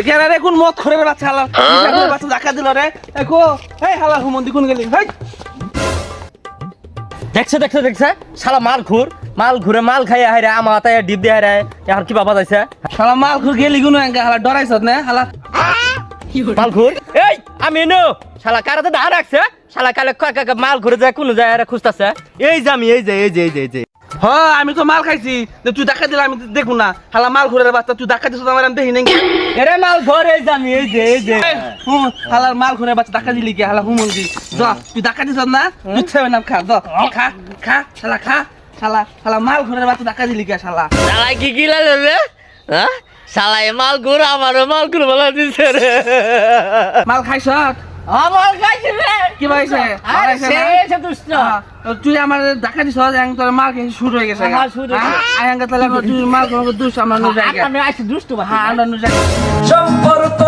এখানে কোন মত করে বাচ্চা হালা? বাচ্চা দেখা দিল রে। দেখো এই হালা হুমন্দি কোন গেলি? ভাই দেখছে দেখছে দেখছে? শালা মাল ঘুর মাল ঘুরে মাল খাই আমার তাই ডিপ দিয়ে হাই রে। এখন কি বাবা যাইছে? হালা মাল গেলি কোন এঙ্গা হালা ডরাইছ না হালা। মাল ঘুর? এই আমি নো শালা কারাতে দা রাখছে? শালা কালে মাল ঘুরে যায় কোন যায় খুঁজতাছে? এই যে আমি এই যে এই যে এই যে এই যে। হ আমি তো মাল খাইছি। তুই দেখা দিলে আমি দেখু না। হালা মাল ঘুরে বাচ্চা তুই দেখা দিছ আমার আমি দেখি নাই। এরে মাল ঘর আমি এই যে এই যে। হুম, হালার মাল ঘুরে বাচ্চা দেখা দিলি কি? হালা হুমন্দি য তুই দেখা দিছ না? তুই ছেবে খা য খা খা শালা খা। শালা শালা মাল ঘুরে বাচ্চা দেখা দিলি কি শালা? শালা কি কি লাগে রে? হ্যাঁ শালা মাল ঘুর আমার মাল ঘুর বলা দিছে রে। মাল খাইছ? আমার কি পাইছে আরে সে দুষ্ট। হ্যাঁ, তুই আমার দেখা দিছ যে তোর মাল খেয়ে শুরু হয়ে গেছে মাল শুরু হয়ে তাহলে তুই মাল তোমাকে দুষ আমরা নো জায়গা আমি আইছি দুষ্ট ভাই হ্যাঁ আমরা নো জায়গা সম্পর্ক